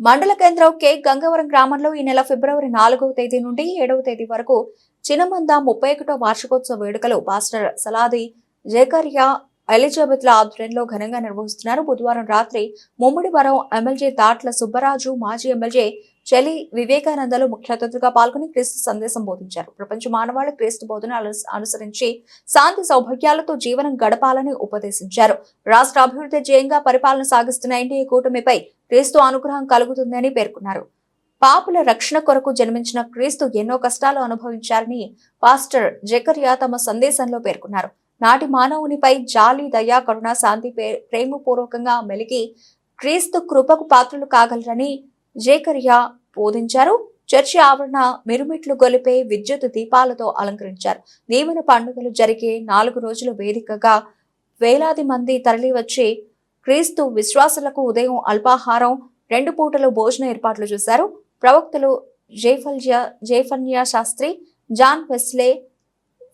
మండల కేంద్రం కె. గంగవరం గ్రామంలో ఈ నెల ఫిబ్రవరి నాలుగవ తేదీ నుండి ఏడవ తేదీ వరకు చినమంద ముప్పై ఒకటో వార్షికోత్సవ వేడుకలు పాస్టర్ సలాది జేకరియా ఎలిజబెత్ల ఆధ్వర్యంలో ఘనంగా నిర్వహిస్తున్నారు. బుధవారం రాత్రి ముమ్మిడివరం ఎమ్మెల్యే దాట్ల సుబ్బరాజు మాజీ ఎమ్మెల్యే చెలి వివేకానందలు ముఖ్య అతిథులుగా పాల్గొని క్రీస్తు సందేశం బోధించారు. ప్రపంచ మానవాళి క్రీస్తు బోధన అను- అనుసరించి శాంతి సౌభాగ్యాలతో జీవనం గడపాలని ఉపదేశించారు. రాష్ట్ర అభివృద్ధి జయంగా పరిపాలన సాగిస్తున్న ఎన్డీఏ కూటమిపై క్రీస్తు అనుగ్రహం కలుగుతుందని పేర్కొన్నారు. పాపుల రక్షణ కొరకు జన్మించిన క్రీస్తు ఎన్నో కష్టాలు అనుభవించారని పాస్టర్ జకర్యా తమ సందేశంలో పేర్కొన్నారు. నాటి మానవునిపై జాలి దయా కరుణ శాంతి ప్రేమపూర్వకంగా మెలిగి క్రీస్తు కృపకు పాత్రలు కాగలరని జేకరియా బోధించారు. చర్చి ఆవరణ మిరుమిట్లు గొలిపే విద్యుత్ దీపాలతో అలంకరించారు. దీవెన పండుగలు జరిగే నాలుగు రోజుల వేదికగా వేలాది మంది తరలివచ్చి క్రీస్తు విశ్వాసులకు ఉదయం అల్పాహారం రెండు పూటలు భోజన ఏర్పాట్లు చేశారు. ప్రవక్తలు జైఫల్య Jaiphanya Sastri John Wesley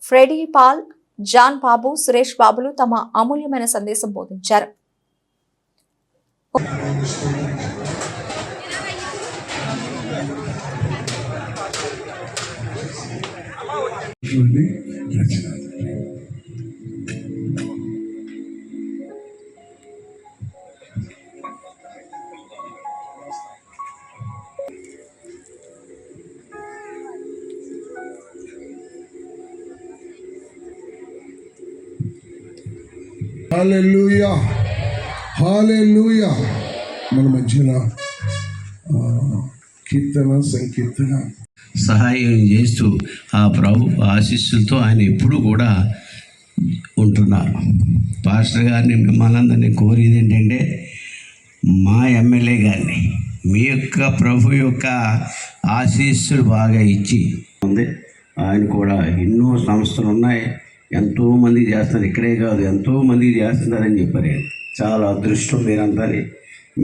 Freddy Paul John Babu Suresh బాబులు తమ అమూల్యమైన సందేశం బోధించారు. రచన హల్లెలూయా హల్లెలూయా మన మధ్యన కీర్తన సంకీర్తన. సహాయం చేస్తూ ఆ ప్రభు ఆశీస్సులతో ఆయన ఎప్పుడూ కూడా ఉంటున్నారు. పాస్టర్ గారిని మిమ్మల్ని కోరేది ఏంటంటే మా ఎమ్మెల్యే గారిని మీ యొక్క ప్రభు యొక్క ఆశీస్సులు బాగా ఇచ్చి. ఉంది. ఆయన కూడా ఎన్నో సంస్థలు ఉన్నాయి. ఎంతో మంది చేస్తున్నారు. ఇక్కడే కాదు ఎంతో మంది చేస్తున్నారని చెప్పారు. చాలా అదృష్టం మీరంతా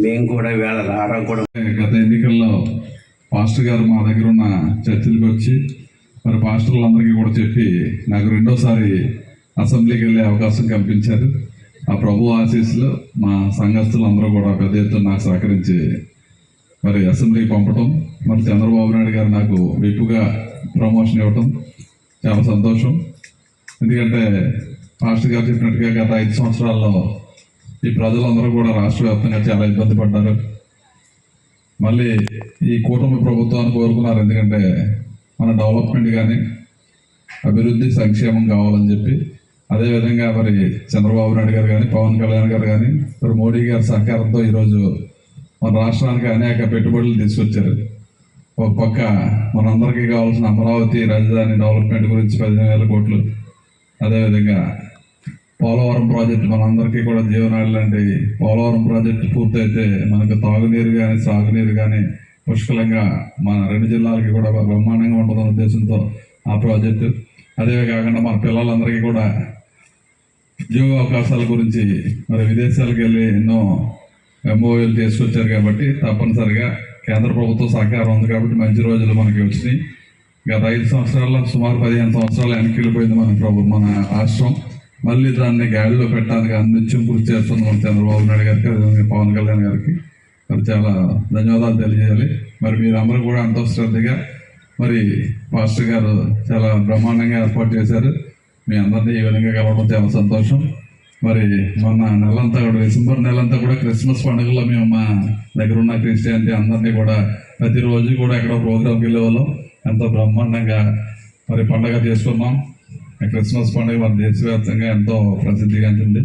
మేము కూడా వేళ రారా కూడా. గత ఎన్నికల్లో పాస్టర్ గారు మా దగ్గర ఉన్న చర్చిలకు వచ్చి మరి పాస్టర్లందరికీ కూడా చెప్పి నాకు రెండోసారి అసెంబ్లీకి వెళ్ళే అవకాశం కల్పించారు. ఆ ప్రభు ఆశీస్సులు మా సంఘస్థులందరూ కూడా పెద్ద ఎత్తున నాకు సహకరించి మరి అసెంబ్లీకి పంపటం మరి చంద్రబాబు నాయుడు గారు నాకు విప్పుగా ప్రమోషన్ ఇవ్వటం చాలా సంతోషం. ఎందుకంటే పాస్టర్ గారు చెప్పినట్టుగా గత ఐదు సంవత్సరాల్లో ఈ ప్రజలందరూ కూడా రాష్ట్ర వ్యాప్తంగా చాలా ఇబ్బంది పడ్డారు. మళ్ళీ ఈ కూటమి ప్రభుత్వాన్ని కోరుకున్నారు. ఎందుకంటే మన డెవలప్మెంట్ కానీ అభివృద్ధి సంక్షేమం కావాలని చెప్పి అదేవిధంగా మరి చంద్రబాబు నాయుడు గారు కానీ పవన్ కళ్యాణ్ గారు కానీ మరి మోడీ గారి సహకారంతో ఈరోజు మన రాష్ట్రానికి అనేక పెట్టుబడులు తీసుకొచ్చారు. ఒక పక్క మనందరికీ కావాల్సిన అమరావతి రాజధాని డెవలప్మెంట్ గురించి పదిహేను వేల కోట్లు అదేవిధంగా పోలవరం ప్రాజెక్టు మనందరికీ కూడా జీవనాడు లాంటి పోలవరం ప్రాజెక్టు పూర్తయితే మనకు తాగునీరు కానీ సాగునీరు కానీ పుష్కలంగా మన రెండు జిల్లాలకి కూడా బ్రహ్మాండంగా ఉంటుందన్న ఉద్దేశంతో ఆ ప్రాజెక్టు. అదే కాకుండా మన పిల్లలందరికీ కూడా ఉద్యోగ అవకాశాల గురించి మరి విదేశాలకు వెళ్ళి ఎన్నో ఎంఓఏలు తీసుకొచ్చారు కాబట్టి తప్పనిసరిగా కేంద్ర ప్రభుత్వం సహకారం ఉంది కాబట్టి మంచి రోజులు మనకి వచ్చినాయి. గత ఐదు సంవత్సరాల్లో సుమారు పదిహేను సంవత్సరాలు వెనక్కి మన ప్రభు మన రాష్ట్రం. మళ్ళీ దాన్ని గాడిలో పెట్టడానికి అందించి కృషి చేస్తుంది మన చంద్రబాబు నాయుడు గారికి అదేవిధంగా పవన్ కళ్యాణ్ గారికి మరి చాలా ధన్యవాదాలు తెలియజేయాలి. మరి మీరందరూ కూడా అంత శ్రద్ధగా మరి పాస్టర్ గారు చాలా బ్రహ్మాండంగా ఏర్పాటు చేశారు. మీ అందరినీ ఈ విధంగా కలవడం చాలా సంతోషం. మరి మొన్న నెలంతా కూడా డిసెంబర్ నెలంతా కూడా క్రిస్మస్ పండుగలో మేము మా దగ్గర ఉన్న క్రిస్టియానిటీ అందరినీ కూడా ప్రతిరోజు కూడా ఎక్కడో ప్రోగ్రామ్కి వెళ్ళేవాళ్ళం. ఎంతో బ్రహ్మాండంగా మరి పండగ చేసుకున్నాం. క్రిస్మస్ పండుగ మన దేశవ్యాప్తంగా ఎంతో ప్రసిద్ధిగాంచింది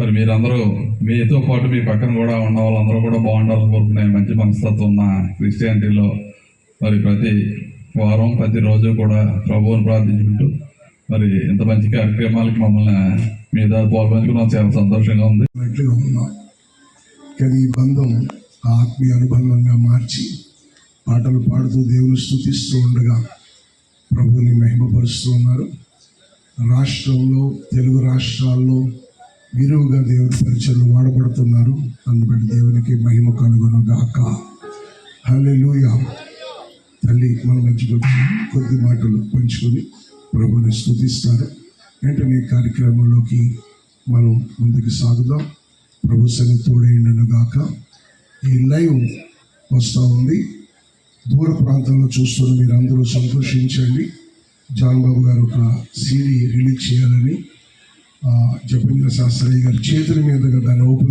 మరి మీరందరూ మీతో పాటు మీ పక్కన కూడా ఉన్న వాళ్ళందరూ కూడా బాగుండాలని కోరుకునే మంచి మనస్తత్వం ఉన్న క్రిస్టియానిటీలో మరి ప్రతి వారం ప్రతిరోజు కూడా ప్రభువుని ప్రార్థించుకుంటూ మరి ఇంత మంచి కార్యక్రమాలకి మమ్మల్ని మీద పాల్పంచుకున్నాం. చాలా సంతోషంగా ఉంది. కానీ ఈ బంధం ఆత్మీయ అనుబంధంగా మార్చి పాటలు పాడుతూ దేవుని స్థుతిస్తూ ఉండగా ప్రభుని మహిమపరుస్తూ ఉన్నారు. రాష్ట్రంలో తెలుగు రాష్ట్రాల్లో విరువుగా దేవుని పరిచయలు వాడబడుతున్నారు. అందుబట్టి దేవునికి మహిమ కలుగును గాక హలెలుయా తల్లి మన మధ్య కొద్ది మాటలు పంచుకొని ప్రభుని స్థుతిస్తారు వెంటనే కార్యక్రమంలోకి మనం ముందుకు సాగుదాం. ప్రభు సన్ని తోడైండను గాక ఈ లైవ్ వస్తూ ఉంది. దూర ప్రాంతంలో చూస్తున్న మీరు అందరూ సంతోషించండి. జాన్బాబు గారు ఒక సీడీ రిలీజ్ చేయాలని జపేంద్ర జపంగా శాస్త్రయ్య గారి చేతుల మీదుగా దాన్ని ఓపెన్